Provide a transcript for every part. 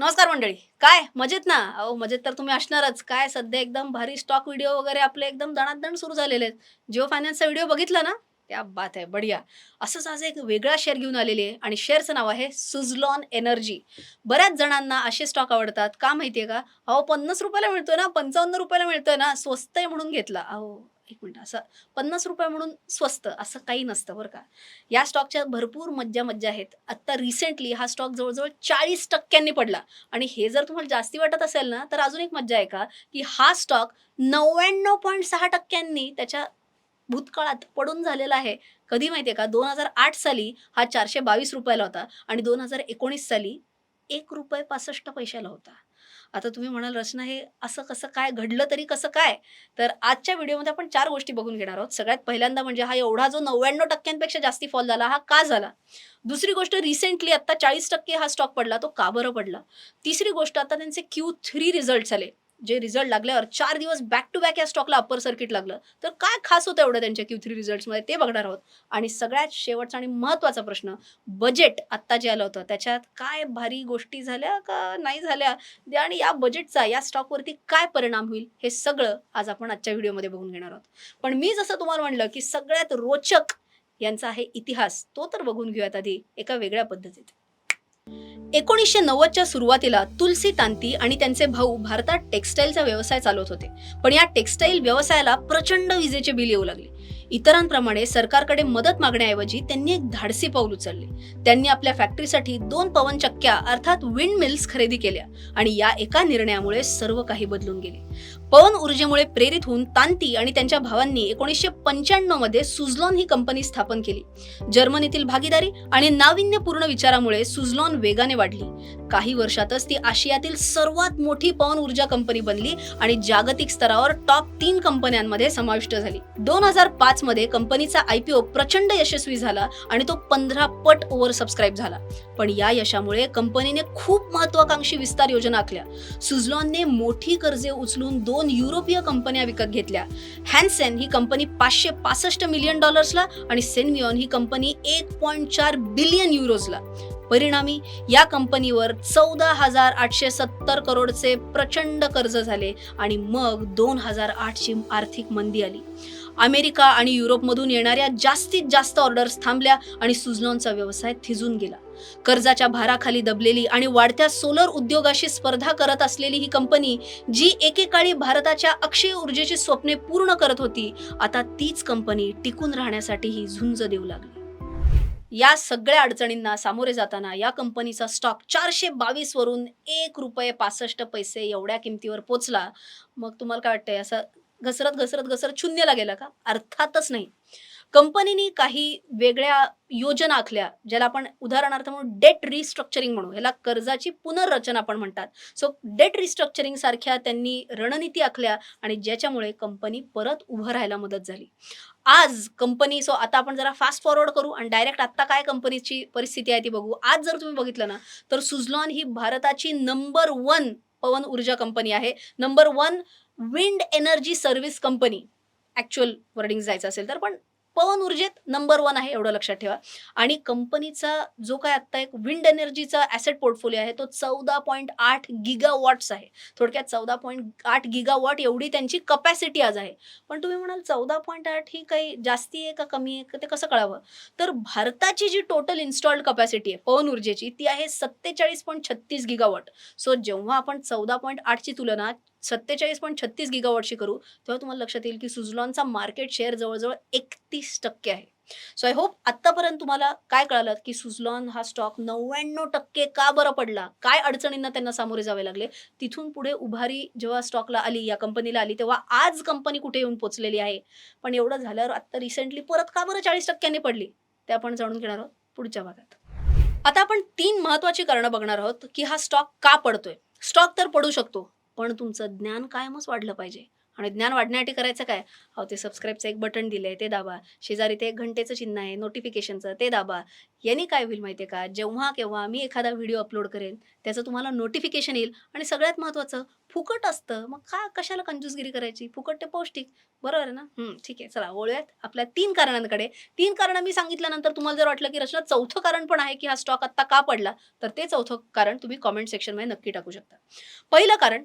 नमस्कार मंडळी. काय? मजेत ना? अहो मजेत तर तुम्ही असणारच. काय सध्या एकदम भारी स्टॉक व्हिडिओ वगैरे आपले एकदम दणादण सुरू झालेले आहेत. जिओ फायनान्सचा व्हिडिओ बघितला ना? त्या बात आहे बढिया. असंच आज एक वेगळा शेअर घेऊन आलेली आहे आणि शेअरचं नाव आहे सुझलॉन एनर्जी. बऱ्याच जणांना असे स्टॉक आवडतात. का माहितीये का? अहो पन्नास रुपयाला मिळतोय ना? पंचावन्न रुपयाला मिळतोय ना? स्वस्त आहे म्हणून घेतला. अहो एक मिनिट असं पन्नास रुपये म्हणून स्वस्त असं काही नसतं बरं का. या स्टॉकच्या भरपूर मज्जा मज्जा आहेत. आत्ता रिसेंटली हा स्टॉक जवळजवळ चाळीस टक्क्यांनी पडला. आणि हे जर तुम्हाला जास्ती वाटत असेल ना तर अजून एक मज्जा आहे का? की हा स्टॉक नव्याण्णव पॉईंट सहा टक्क्यांनी त्याच्या भूतकाळात पडून झालेला आहे. कधी माहितीये का? दोन हजार आठ साली हा चारशे बावीस रुपयाला होता आणि दोन हजार एकोणीस साली एक रुपये पासष्ट पैशाला होता. आता तुम्ही म्हणाल रचना हे असं कसं काय? घडलं तरी कसं काय? तर आजच्या व्हिडिओमध्ये आपण चार गोष्टी बघून घेणार आहोत. सगळ्यात पहिल्यांदा म्हणजे हा एवढा जो नव्याण्णव टक्क्यांपेक्षा जास्ती फॉल झाला हा का झाला? दुसरी गोष्ट रिसेंटली आता चाळीस टक्के हा स्टॉक पडला तो का बरं पडला? तिसरी गोष्ट आता त्यांचे क्यू थ्री रिझल्ट आले जे रिझल्ट लागल्यावर चार दिवस बॅक टू बॅक या स्टॉकला अप्पर सर्किट लागलं. तर काय खास होतं एवढं त्यांच्या क्यू थ्री रिझल्टमध्ये ते बघणार आहोत. आणि सगळ्यात शेवटचा आणि महत्त्वाचा प्रश्न बजेट आत्ता जे आलं होतं त्याच्यात काय भारी गोष्टी झाल्या का नाही झाल्या? आणि या बजेटचा या स्टॉकवरती काय परिणाम होईल? हे सगळं आज आपण आजच्या व्हिडिओमध्ये बघून घेणार आहोत. पण मी जसं तुम्हाला म्हणलं की सगळ्यात रोचक यांचा आहे इतिहास तो तर बघून घेऊयात आधी एका वेगळ्या पद्धतीत. एकोणीसशे नव्वदच्या सुरुवातीला तुलसी तांती आणि त्यांचे भाऊ भारतात टेक्स्टाईलचा व्यवसाय चालवत होते. पण या टेक्स्टाईल व्यवसायाला प्रचंड विजेचे बिल येऊ लागले. इतरांप्रमाणे सरकारकडे मदत मागण्याऐवजी त्यांनी एक धाडसी पाऊल उचलले. त्यांनी आपल्या फॅक्टरीसाठी दोन पवनचक्क्या अर्थात विंड मिल्स खरेदी केल्या आणि या एका निर्णयामुळे सर्व काही बदलून गेले. पवन ऊर्जेमुळे प्रेरित होऊन तांती आणि त्यांच्या भावांनी एकोणीसशे पंच्याण्णवमध्ये सुझलॉन ही कंपनी स्थापन केली. जर्मनीतील भागीदारी आणि नाविन्यपूर्ण विचारामुळे सुझलॉन वेगाने वाढली. काही वर्षातच ती आशियातील सर्वात मोठी पवन ऊर्जा कंपनी बनली आणि जागतिक स्तरावर टॉप तीन कंपन्यांमध्ये समाविष्ट झाली. दोन हजार पाच मध्ये कंपनीचा आयपीओ प्रचंड यशस्वी झाला आणि तो पंधरा पट ओव्हर सबस्क्राईब झाला. पण या यशामुळे कंपनीने खूप महत्वाकांक्षी विस्तार योजना आखल्या. सुझलॉनने मोठी कर्जे उचलून दोन युरोपीय कंपन्या विकत घेतल्या. हॅन्सेन ही कंपनी पाचशे पासष्ट मिलियन डॉलर्सला आणि सेनमिऑन ही कंपनी एक पॉईंट चार बिलियन युरोजला परिणामी या कंपनीवर चौदा हजार आठशे सत्तर करोडचे प्रचंड कर्ज झाले आणि मग दोन हजार आठची आर्थिक मंदी आली. अमेरिका आणि युरोपमधून येणाऱ्या जास्तीत जास्त ऑर्डर्स थांबल्या आणि सुझलॉनचा व्यवसाय थिजून गेला. कर्जाच्या भाराखाली दबलेली आणि वाढत्या सोलर उद्योगाशी स्पर्धा करत असलेली ही कंपनी जी एकेकाळी भारताच्या अक्षय ऊर्जेची स्वप्ने पूर्ण करत होती आता तीच कंपनी टिकून राहण्यासाठीही झुंज देऊ लागली. या सगळ्या अडचणींना सामोरे जाताना या कंपनीचा स्टॉक चारशे बावीस वरून एक रुपये पासष्ट पैसे एवढ्या किमतीवर पोचला. मग तुम्हाला काय वाटतंय असं घसरत घसरत घसरत शून्यला गेला का? अर्थातच नाही. कंपनीने काही वेगळ्या योजना आखल्या ज्याला आपण उदाहरणार्थ म्हणून डेट रिस्ट्रक्चरिंग म्हणू. ह्याला कर्जाची पुनर्रचना आपण म्हणतात. सो डेट रिस्ट्रक्चरिंग सारख्या त्यांनी रणनीती आखल्या आणि ज्याच्यामुळे कंपनी परत उभं राहायला मदत झाली. आज कंपनी सो आता आपण जरा फास्ट फॉरवर्ड करू आणि डायरेक्ट आता काय कंपनीची परिस्थिती आहे ती बघू. आज जर तुम्ही बघितलं ना तर सुझलॉन ही भारताची नंबर वन पवन ऊर्जा कंपनी आहे. Number one wind energy service company actual wording जायचं असेल तर पण पवन ऊर्जेत नंबर वन आहे एवढं लक्षात ठेवा. आणि कंपनीचा जो काय आत्ता एक विंड एनर्जीचा ॲसेट पोर्टफोलिओ आहे तो चौदा पॉईंट आठ गिगा वॉट्स आहे. थोडक्यात चौदा पॉईंट आठ गिगा वॉट एवढी त्यांची कपॅसिटी आज आहे. पण तुम्ही म्हणाल चौदा पॉईंट आठ ही काही जास्ती आहे का कमी आहे का ते कसं कळावं? तर भारताची जी टोटल इन्स्टॉल्ड कपॅसिटी आहे पवन ऊर्जेची ती आहे सत्तेचाळीस पॉईंट छत्तीस गिगावॉट सो जेव्हा आपण चौदा पॉईंट आठची तुलना सत्तेचाळीस पॉईंट छत्तीस गिगावॉटची करू तेव्हा तुम्हाला लक्षात येईल की सुझलॉनचा मार्केट शेअर जवळजवळ एकतीस टक्के आहे. सो आय होप आत्तापर्यंत तुम्हाला काय कळालं की सुझलॉन हा स्टॉक नव्याण्णव टक्के का बरं पडला? काय अडचणींना त्यांना सामोरे जावे लागले? तिथून पुढे उभारी जेव्हा स्टॉकला आली या कंपनीला आली तेव्हा आज कंपनी कुठे येऊन पोचलेली आहे? पण एवढं झाल्यावर आत्ता रिसेंटली परत का बरं चाळीस टक्क्यांनी पडली? ते आपण जाणून घेणार आहोत पुढच्या भागात. आता आपण तीन महत्वाची कारणं बघणार आहोत की हा स्टॉक का पडतोय? स्टॉक तर पडू शकतो. पण तुमचं ज्ञान कायमच वाढलं पाहिजे. आणि ज्ञान वाढण्यासाठी करायचं काय? अहो ते सबस्क्राईबचं एक बटन दिलं आहे ते दाबा. शेजारी ते एक घंटेचं चिन्ह आहे नोटिफिकेशनचं ते दाबा. यांनी काय होईल माहिती आहे का? जेव्हा केव्हा मी एखादा व्हिडिओ अपलोड करेन त्याचं तुम्हाला नोटिफिकेशन येईल आणि सगळ्यात महत्त्वाचं फुकट असतं. मग का कशाला कंजूसगिरी करायची? फुकट ते पौष्टिक. बरोबर आहे ना? ठीक आहे. चला वळूयात आपल्या तीन कारणांकडे. तीन कारणं मी सांगितल्यानंतर तुम्हाला जर वाटलं की रचना चौथं कारण पण आहे की हा स्टॉक आत्ता का पडला तर ते चौथं कारण तुम्ही कॉमेंट सेक्शनमध्ये नक्की टाकू शकता. पहिलं कारण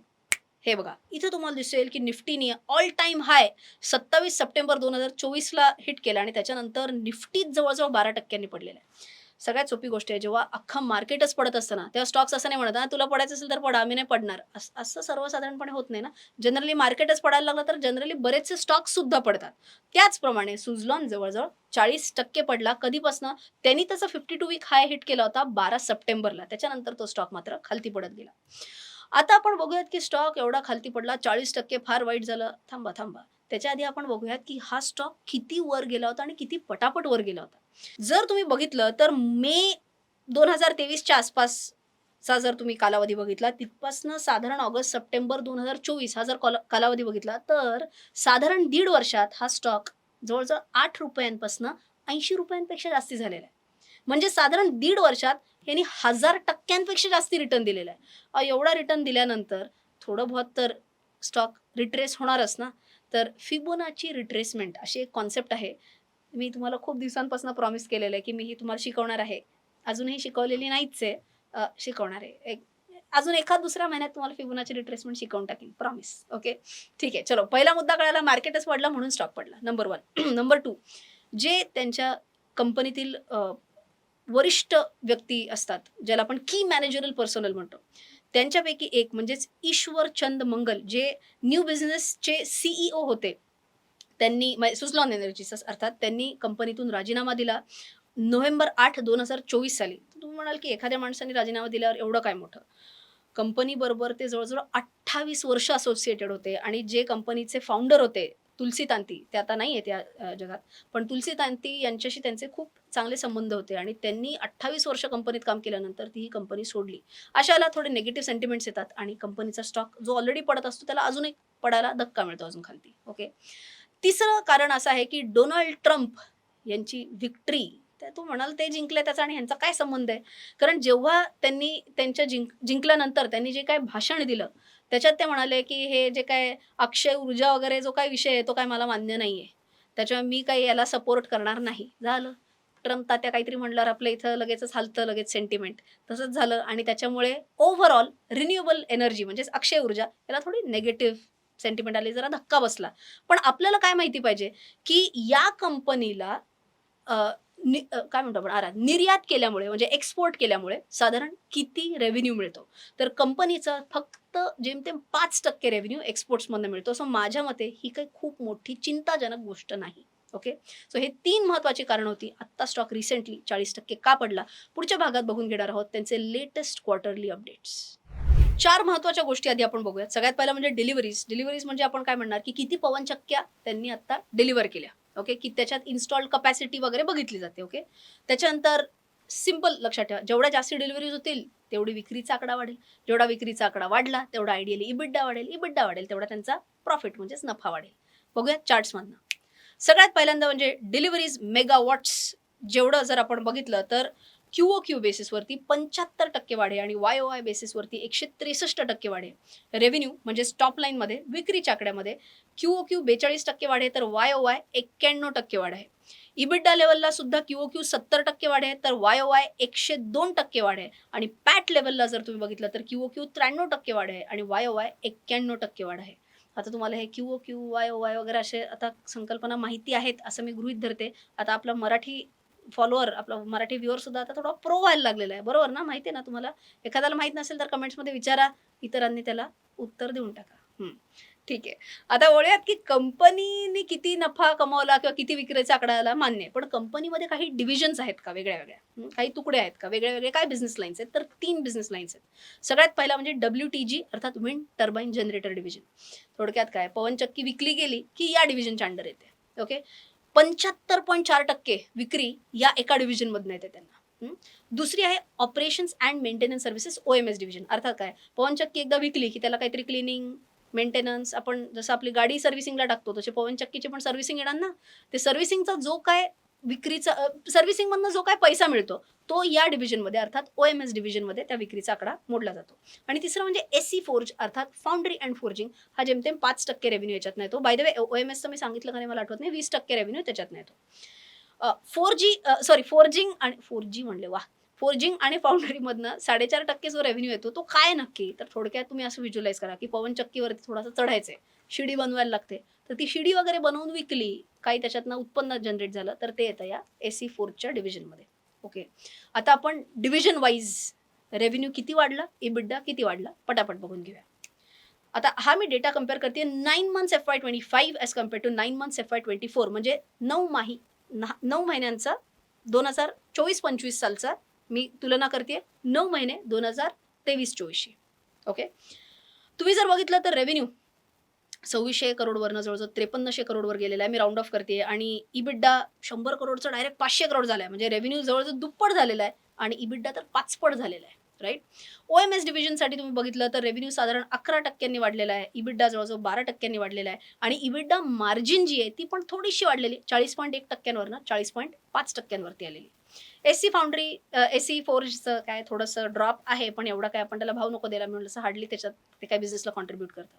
हे बघा इथं तुम्हाला दिसेल की निफ्टीने ऑल टाईम हाय सत्तावीस सप्टेंबर दोन हजार चोवीसला हिट केला आणि त्याच्यानंतर निफ्टीत जवळजवळ बारा टक्क्यांनी पडलेला आहे. सगळ्यात सोपी गोष्ट आहे जेव्हा अख्खं मार्केटच पडत असतं ना तेव्हा स्टॉक्स असं नाही म्हणत ना तुला पडायचं असेल तर पडा आम्ही नाही पडणार. असं सर्वसाधारणपणे होत नाही ना. जनरली मार्केटच पडायला लागलं तर जनरली बरेचसे स्टॉक्स सुद्धा पडतात. त्याचप्रमाणे सुझलॉन जवळजवळ चाळीस टक्के पडला. कधीपासनं त्यांनी त्याचा fifty two week high hit केला होता बारा सप्टेंबरला. त्याच्यानंतर तो स्टॉक मात्र खालती पडत गेला. आता आपण बघूयात की स्टॉक एवढा खालती पडला. चाळीस टक्के फार वाईट झालं. थांबा थांबा. त्याच्या आधी आपण बघूयात की हा स्टॉक किती वर गेला होता आणि किती पटापट वर गेला होता. जर तुम्ही बघितलं तर मे दोन हजार तेवीसच्या आसपासचा जर तुम्ही कालावधी बघितला तिथपासनं साधारण ऑगस्ट सप्टेंबर दोन हजार चोवीस हा जर कॉल- कालावधी बघितला तर साधारण दीड वर्षात हा स्टॉक जवळजवळ आठ रुपयांपासून ऐंशी रुपयांपेक्षा जास्ती झालेला आहे. म्हणजे साधारण दीड वर्षात यांनी हजार टक्क्यांपेक्षा जास्त रिटर्न दिलेला आहे. एवढा रिटर्न दिल्यानंतर थोडं बहुत तर स्टॉक रिट्रेस होणारच ना? तर फिबोनाची रिट्रेसमेंट अशी एक कॉन्सेप्ट आहे. मी तुम्हाला खूप दिवसांपासून प्रॉमिस केलेलं आहे की मी ही तुम्हाला शिकवणार आहे. अजूनही शिकवलेली नाहीच आहे. शिकवणार आहे. एक अजून एखाद दुसऱ्या महिन्यात तुम्हाला फिबोनाची रिट्रेसमेंट शिकवून टाकेन प्रॉमिस ओके ठीक आहे. चलो. पहिला मुद्दा कळायला मार्केटच पडला म्हणून स्टॉक पडला. नंबर वन नंबर टू जे त्यांच्या कंपनीतील वरिष्ठ व्यक्ती असतात ज्याला आपण की मॅनेजरल पर्सनल म्हणतो. त्यांच्यापैकी एक म्हणजेच ईश्वर चंद मंगल जे न्यू बिझनेसचे सीईओ होते. त्यांनी म्हणजे सुझलॉन एनर्जीचा अर्थात त्यांनी कंपनीतून राजीनामा दिला नोव्हेंबर आठ दोन हजार चोवीस साली. तुम्ही म्हणाल की एखाद्या माणसाने राजीनामा दिल्यावर एवढं काय मोठं? कंपनीबरोबर ते जवळजवळ अठ्ठावीस वर्ष असोसिएटेड होते आणि जे कंपनीचे फाउंडर होते तुलसी तांती ते आता नाही आहेत या जगात. पण तुलसी तांती यांच्याशी त्यांचे खूप चांगले संबंध होते आणि त्यांनी अठ्ठावीस वर्ष कंपनीत काम केल्यानंतर ती ही कंपनी सोडली. अशाला थोडे निगेटिव्ह सेंटिमेंट्स येतात आणि कंपनीचा स्टॉक जो ऑलरेडी पडत असतो त्याला अजून एक पडायला धक्का मिळतो अजून खालती ओके तिसरं कारण असं आहे की डोनाल्ड ट्रम्प यांची विक्ट्री तर तू म्हणाल ते जिंकले त्याचा आणि ह्यांचा काय संबंध आहे? कारण जेव्हा त्यांनी त्यांच्या जिंक जिंकल्यानंतर त्यांनी जे काय भाषण दिलं त्याच्यात ते म्हणाले की हे जे काय अक्षय ऊर्जा वगैरे जो काय विषय आहे तो काय मला मान्य नाही आहे त्याच्यामुळे मी काही याला सपोर्ट करणार नाही. झालं. ट्रम्प तात्या काहीतरी म्हणल्यावर आपल्या इथं लगेचच हालतं लगेच सेंटिमेंट तसंच झालं आणि त्याच्यामुळे ओव्हरऑल रिन्युएबल एनर्जी म्हणजेच अक्षय ऊर्जा याला थोडी नेगेटिव्ह सेंटिमेंट आली जरा धक्का बसला. पण आपल्याला काय माहिती पाहिजे की या कंपनीला काय म्हणतो आपण? आरात निर्यात केल्यामुळे म्हणजे एक्सपोर्ट केल्यामुळे साधारण किती रेव्हेन्यू मिळतो? तर कंपनीचा फक्त जेमतेम पाच टक्के रेव्हेन्यू एक्सपोर्ट्समधनं मिळतो. असं माझ्या मते ही काही खूप मोठी चिंताजनक गोष्ट नाही. ओके? सो हे तीन महत्वाची कारण होती. आत्ता स्टॉक रिसेंटली चाळीस टक्के का पडला? पुढच्या भागात बघून घेणार आहोत त्यांचे लेटेस्ट क्वार्टरली अपडेट्स चार महत्त्वाच्या गोष्टी आधी आपण बघूयात. सगळ्यात पहिला म्हणजे डिलिव्हरीज डिलिव्हरीज म्हणजे आपण काय म्हणणार? की किती पवनचक्क्या त्यांनी आता डिलिव्हर केल्या. ओके? की त्याच्यात इन्स्टॉल्ड कपॅसिटी वगैरे बघितली जाते ओके? त्याच्यानंतर सिंपल लक्षात ठेवा. जेवढ्या जास्त डिलिव्हरीज होतील तेवढी विक्रीचा आकडा वाढेल. जेवढा विक्रीचा आकडा वाढला तेवढा आयडियली इबिड्डा वाढेल. इबिड्डा वाढेल तेवढा त्यांचा प्रॉफिट म्हणजेच नफा वाढेल. बघूया चार्ट्समधनं सगळ्यात पहिल्यांदा म्हणजे डिलिव्हरीज मेगावॉट्स जेवढं जर आपण बघितलं तर क्यू ओ क्यू बेसिसवरती पंच्याहत्तर टक्के वाढे आणि वाय ओ आय बेसिसवरती एकशे त्रेसष्ट टक्के वाढे. रेव्हेन्यू म्हणजे टॉप लाईनमध्ये विक्रीच्या आकड्यामध्ये क्यू ओ क्यू बेचाळीस टक्के वाढ आहे तर वाय ओ वाय एक्क्याण्णव टक्के वाढ. आहे इबिड्डा लेवलला सुद्धा क्यू ओ क्यू सत्तर टक्के वाढ आहे तर वाय ओ वाय एकशे दोन टक्के वाढ. आहे आणि पॅट लेवलला जर तुम्ही बघितलं तर क्यू ओ क्यू त्र्याण्णव टक्के वाढ आहे आणि वाय ओ वाय एक्क्याण्णव टक्के वाढ आहे. आता तुम्हाला हे Q O Q Y O Y वगैरे असे आता संकल्पना माहिती आहेत असं मी गृहित धरते. आता आपला मराठी फॉलोअर आपला मराठी व्ह्युअर सुद्धा आता थोडा प्रो व्हायला लागलेला आहे. बरोबर ना? माहिती आहे ना तुम्हाला? एखाद्याला माहीत नसेल तर कमेंट्समध्ये विचारा. इतरांनी त्याला उत्तर देऊन टाका. ठीक आहे. आता वळूयात की कंपनीने किती नफा कमावला किंवा किती विक्रीचा आकडा आला मान्य आहे. पण कंपनीमध्ये काही डिव्हिजन्स आहेत का वेगळ्या वेगळ्या? काही तुकडे आहेत का? वेगळ्या वेगळ्या काय बिझनेस लाईन्स आहेत? तर तीन बिझनेस लाईन्स आहेत. सगळ्यात पहिला म्हणजे डब्ल्यू टी जी अर्थात विंड टर्बाईन जनरेटर डिव्हिजन थोडक्यात काय? पवनचक्की विकली गेली की या डिव्हिजनच्या अंडर येते. ओके पंच्याहत्तर पॉईंट चार टक्के विक्री या एका डिव्हिजनमधून येते त्यांना. दुसरी आहे operations and maintenance services O M S division अर्थात काय? पवनचक्की एकदा विकली की त्याला काहीतरी क्लिनिंग मेंटेनन्स आपण जसं आपली गाडी सर्व्हिसिंगला टाकतो तसे पवन चक्कीची पण सर्व्हिसिंग येणार ना? ते सर्व्हिसिंगचा जो काय विक्रीचा सर्व्हिसिंगमधनं जो काय पैसा मिळतो तो या डिव्हिजनमध्ये अर्थात ओ एम एस डिव्हिजनमध्ये त्या विक्रीचा आकडा मोडला जातो. आणि तिसरं म्हणजे एस सी फोर्ज अर्थात फाउंड्री अँड फोर्जिंग हा जेमतेम पाच टक्के रेव्हेन्यू याच्यात नाही तो by the way O M एसचं मी सांगितलं का नाही मला आठवत नाही वीस टक्के रेव्हेन्यू त्याच्यात नाही तो फोर जी सॉरी फोर्जिंग आणि फोर जी म्हणले वा फोर्जिंग आणि फाउंड्रीमधनं साडेचार टक्के जो रेव्हेन्यू येतो तो काय नक्की? तर थोडक्यात तुम्ही असं व्हिज्युलाइज करा की पवन चक्कीवरती थोडासा चढायचं आहे शिडी बनवायला लागते. तर ती शिडी वगैरे बनवून विकली काही त्याच्यातनं उत्पन्न जनरेट झालं तर ते येतं या ए सी फोरच्या डिव्हिजनमध्ये ओके आता आपण डिव्हिजन वाईज रेव्हेन्यू किती वाढला? इबिड्डा किती वाढला? पटापट बघून घेऊया. आता हा मी डेटा कंपेअर करते nine months F Y twenty five as compare to nine months F Y twenty four म्हणजे नऊ माही नऊ महिन्यांचा दोन हजार चोवीस पंचवीस सालचा मी तुलना करते नऊ महिने दोन हजार तेवीस चोवीसशी. ओके तुम्ही जर बघितलं तर रेव्हेन्यू सव्वीसशे करोडवरनं जवळजवळ त्रेपन्नशे करोडवर गेलेला आहे. मी राऊंड ऑफ करते आणि इबिड्डा शंभर करोडचं डायरेक्ट पाचशे करोड झाला आहे म्हणजे रेव्हेन्यू जवळजवळ दुप्पट झालेला आहे. आणि इबिड्डा तर पाचपट झालेला आहे. राईट ओ एम एस डिव्हिजनसाठी तुम्ही बघितलं तर रेव्हेन्यू साधारण अकरा टक्क्यांनी वाढलेला आहे. इबिड्डा जवळजवळ बारा टक्क्यांनी वाढलेला आहे. आणि इबिड्डा मार्जिन जी आहे ती पण थोडीशी वाढलेली चाळीस पॉईंट एक टक्क्यांवरनं चाळीस पॉईंट पाच टक्क्यांवरती आलेली S C foundry S C फोर्सचं काय थोडंसं ड्रॉप आहे पण एवढा काय आपण त्याला भाव नको द्यायला मिळून असं हार्डली त्याच्यात ते काय बिझनेसला कॉन्ट्रीब्यूट करतं.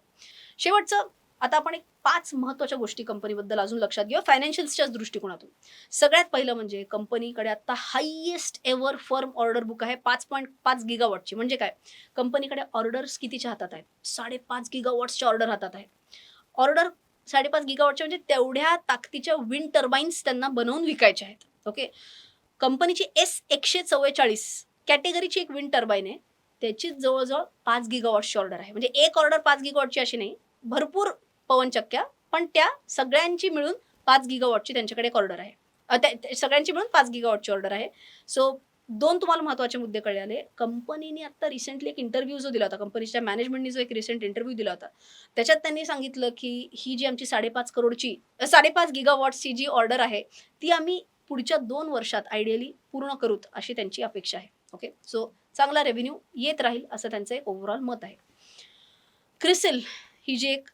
शेवटचं आता आपण एक पाच महत्त्वाच्या गोष्टी कंपनीबद्दल अजून लक्षात घेऊ फायनान्शियल्सच्याच दृष्टिकोनातून. सगळ्यात पहिलं म्हणजे कंपनीकडे आता highest ever firm order book आहे पाच पॉईंट पाच गिगावॉटची म्हणजे काय? कंपनीकडे ऑर्डर्स कितीच्या हातात आहेत? साडेपाच गिगावॉट्सच्या ऑर्डर हातात आहेत. ऑर्डर साडेपाच गिगावॉटच्या म्हणजे तेवढ्या ताकदीच्या विंड टर्बाईन्स त्यांना बनवून विकायच्या आहेत. ओके कंपनीची एस एकशे चव्वेचाळीस कॅटेगरीची एक विंड टर्बाईन आहे. त्याची जवळजवळ पाच गिगावॉटची ऑर्डर आहे. म्हणजे एक ऑर्डर पाच गिगावॉटची अशी नाही. भरपूर पवनचक्क्या पण त्या सगळ्यांची मिळून पाच गिगावॉटची त्यांच्याकडे एक ऑर्डर आहे. सगळ्यांची मिळून पाच गिगावॉटची ऑर्डर आहे. सो दोन तुम्हाला महत्त्वाचे मुद्दे कळले. कंपनीने आता रिसेंटली एक इंटरव्ह्यू जो दिला होता कंपनीच्या मॅनेजमेंटने जो एक रिसेंट इंटरव्ह्यू दिला होता त्याच्यात त्यांनी सांगितलं की ही जी आमची साडेपाच करोडची साडेपाच गिगावॉटची जी ऑर्डर आहे ती आम्ही पुढच्या दोन वर्षात आयडियली पूर्ण करूत अशी त्यांची अपेक्षा आहे. ओके सो चांगला रेव्हेन्यू येत राहील असं त्यांचं एक ओव्हरऑल मत आहे. क्रिसिल ही जी एक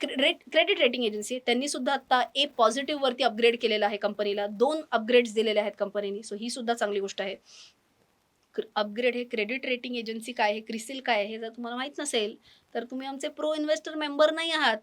क्रेडिट रेटिंग एजन्सी आहे त्यांनी सुद्धा आता ए पॉझिटिव्ह वरती अपग्रेड केलेलं आहे कंपनीला दोन अपग्रेड्स दिलेले आहेत कंपनीने सो ही सुद्धा चांगली गोष्ट आहे. अपग्रेड हे क्रेडिट रेटिंग एजन्सी काय आहे? क्रिसिल काय आहे? हे जर तुम्हाला माहीत नसेल तर तुम्ही आमचे प्रो इन्व्हेस्टर मेंबर नाही आहात.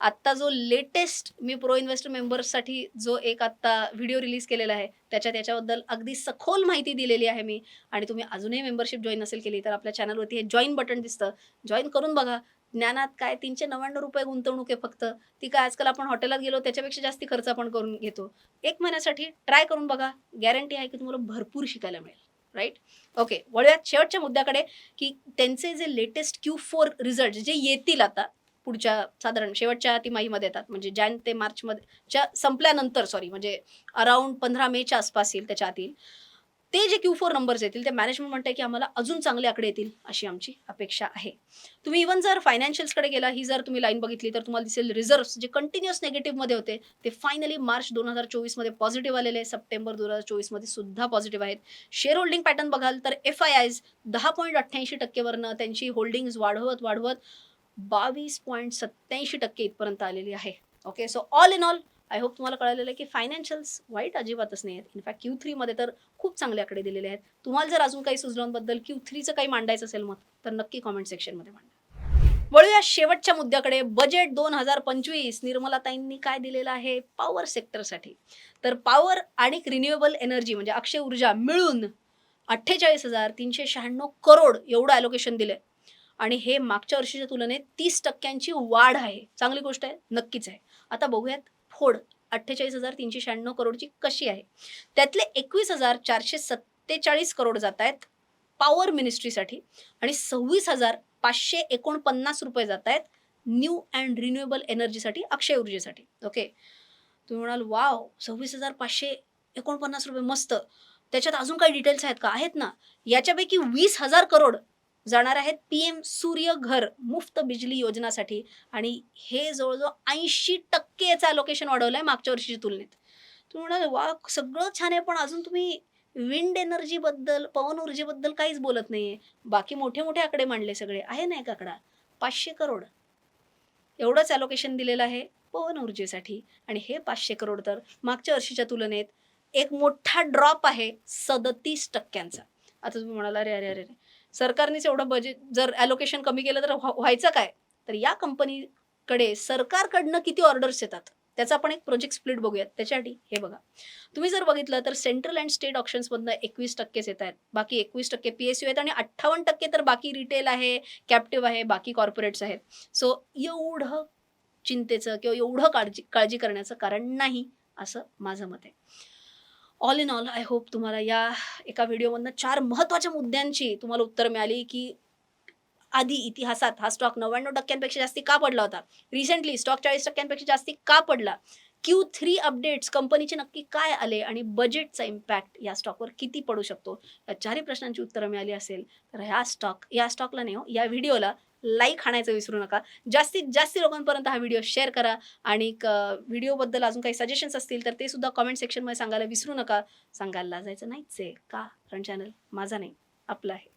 आत्ता जो लेटेस्ट मी प्रो इन्व्हेस्टर मेंबर्ससाठी जो एक आत्ता व्हिडिओ रिलीज केलेला आहे त्याच्यात त्याच्याबद्दल अगदी सखोल माहिती दिलेली आहे मी. आणि तुम्ही अजूनही मेंबरशिप जॉईन नसेल केली तर आपल्या चॅनलवरती हे जॉईन बटन दिसतं. जॉईन करून बघा ज्ञानात काय तीनशे नव्याण्णव रुपये गुंतवणूक आहे फक्त. ती काय आजकाल आपण हॉटेलात गेलो त्याच्यापेक्षा जास्त खर्च आपण करून घेतो. एक महिन्यासाठी ट्राय करून बघा. गॅरंटी आहे की तुम्हाला भरपूर शिकायला मिळेल. राईट ओके वळूयात शेवटच्या मुद्द्याकडे की त्यांचे जे लेटेस्ट क्यू फोर रिझल्ट जे येतील आता पुढच्या साधारण शेवटच्या तिमाहीमध्ये येतात. म्हणजे जॅन ते मार्चमध्ये म्हणजे च्या संपल्यानंतर सॉरी म्हणजे अराउंड पंधरा मेच्या आसपास येईल त्याच्या आतील. ते जे क्यू फोर नंबर्स येतील ते मॅनेजमेंट म्हणते की आम्हाला अजून चांगले आकडे येतील अशी आमची अपेक्षा आहे. तुम्ही इव्हन जर फायनान्शियल्सकडे गेला ही जर तुम्ही लाईन बघितली तर तुम्हाला दिसेल रिझर्व्ह जे कंटिन्युअस नेगेटिव्हमध्ये होते ते फायनली मार्च दोन हजार चोवीसमध्ये पॉझिटिव्ह आलेले सप्टेंबर दोन हजार चोवीसमध्ये सुद्धा पॉझिटिव्ह आहेत. शेअर होल्डिंग पॅटर्न बघाल तर एफ आय आयज दहा पॉईंट अठ्ठ्याऐंशी टक्केवरनं त्यांची होल्डिंग्ज वाढवत वाढवत बावीस पॉईंट सत्याऐंशी टक्के इथपर्यंत आलेली आहे. Okay so all in all I hope तुम्हाला कळलेलं आहे की फायनान्शियल्स वाईट अजिबातच नाही आहेत. इनफॅक्ट क्यू थ्रीमध्ये तर खूप चांगले आकडे दिलेले आहेत. तुम्हाला जर अजून काही सुचलांबद्दल क्यू थ्रीचं काही मांडायचं असेल मग तर नक्की कॉमेंट सेक्शनमध्ये मांडा. वळूया शेवटच्या मुद्द्याकडे. बजेट दोन हजार पंचवीस निर्मलाताईंनी काय दिलेलं आहे? पॉवर सेक्टरसाठी तर पॉवर आणि रिन्युएबल एनर्जी म्हणजे अक्षय ऊर्जा मिळून अठ्ठेचाळीस हजार तीनशे शहाण्णव करोड एवढं ॲलोकेशन दिलंय. आणि हे मागच्या वर्षीच्या तुलनेत तीस टक्क्यांची वाढ आहे. चांगली गोष्ट आहे नक्कीच आहे. आता बघूयात फोड अठ्ठेचाळीस हजार तीनशे शहाण्णव करोडची कशी आहे? त्यातले एकवीस हजार चारशे सत्तेचाळीस करोड जात आहेत पॉवर मिनिस्ट्रीसाठी आणि सव्वीस हजार पाचशे एकोणपन्नास रुपये जात आहेत न्यू अँड रिन्युएबल एनर्जीसाठी अक्षय ऊर्जेसाठी. ओके तुम्ही म्हणाल वाव सव्वीस हजार पाचशे एकोणपन्नास रुपये मस्त. त्याच्यात अजून काही डिटेल्स आहेत का? आहेत ना. याच्यापैकी वीस हजार करोड जाणार आहेत पी एम सूर्य घर मुफ्त बिजली योजनासाठी. आणि हे जवळजवळ ऐंशी टक्के याचं अलोकेशन वाढवलं आहे मागच्या वर्षीच्या तुलनेत. तुम्ही म्हणाल वा सगळं छान आहे पण अजून तुम्ही विंड एनर्जीबद्दल पवन ऊर्जेबद्दल काहीच बोलत नाही आहे बाकी मोठे मोठे आकडे मांडले सगळे. आहे ना एक आकडा? पाचशे करोड. एवढंच अलोकेशन दिलेलं आहे पवन ऊर्जेसाठी. आणि हे पाचशे करोड तर मागच्या वर्षीच्या तुलनेत एक मोठा ड्रॉप आहे सदतीस टक्क्यांचा. आता तुम्ही म्हणाला अरे अरे अरे अरे सरकारनेच एवढं बजेट जर ॲलोकेशन कमी केलं तर व्हायचं काय? तर या कंपनीकडे सरकारकडनं किती ऑर्डर्स येतात? त्याचा आपण एक प्रोजेक्ट स्प्लिट बघूयात. त्याच्यासाठी हे बघा. तुम्ही जर बघितलं तर सेंट्रल अँड स्टेट ऑप्शन्समधनं एकवीस टक्केच येत आहेत. बाकी एकवीस टक्के पी एस यू आहेत आणि अठ्ठावन्न टक्के तर बाकी रिटेल आहे कॅप्टिव्ह आहे बाकी कॉर्पोरेट्स आहेत. सो एवढं चिंतेचं किंवा एवढं काळजी काळजी करण्याचं कारण नाही असं माझं मत आहे. All in all I hope तुम्हाला या एका व्हिडिओमधनं चार महत्त्वाच्या मुद्द्यांची तुम्हाला उत्तर मिळाली की आधी इतिहासात हा स्टॉक नव्याण्णव टक्क्यांपेक्षा जास्ती का पडला होता? रिसेंटली स्टॉक चाळीस टक्क्यांपेक्षा जास्ती का पडला? क्यू थ्री अपडेट्स कंपनीचे नक्की काय आले आणि बजेटचा इम्पॅक्ट या स्टॉकवर किती पडू शकतो? या चारही प्रश्नांची उत्तरं मिळाली असेल तर ह्या स्टॉक या स्टॉकला नाही हो या व्हिडिओला लाईक आणायचं विसरू नका. जास्तीत जास्त लोकांपर्यंत हा व्हिडिओ शेअर करा आणि व्हिडिओबद्दल अजून काही सजेशन्स असतील तर ते सुद्धा कमेंट सेक्शनमध्ये सांगायला विसरू नका. सांगायला लाजायचं नाहीच आहे का? कारण चॅनल माझा नाही आपला आहे.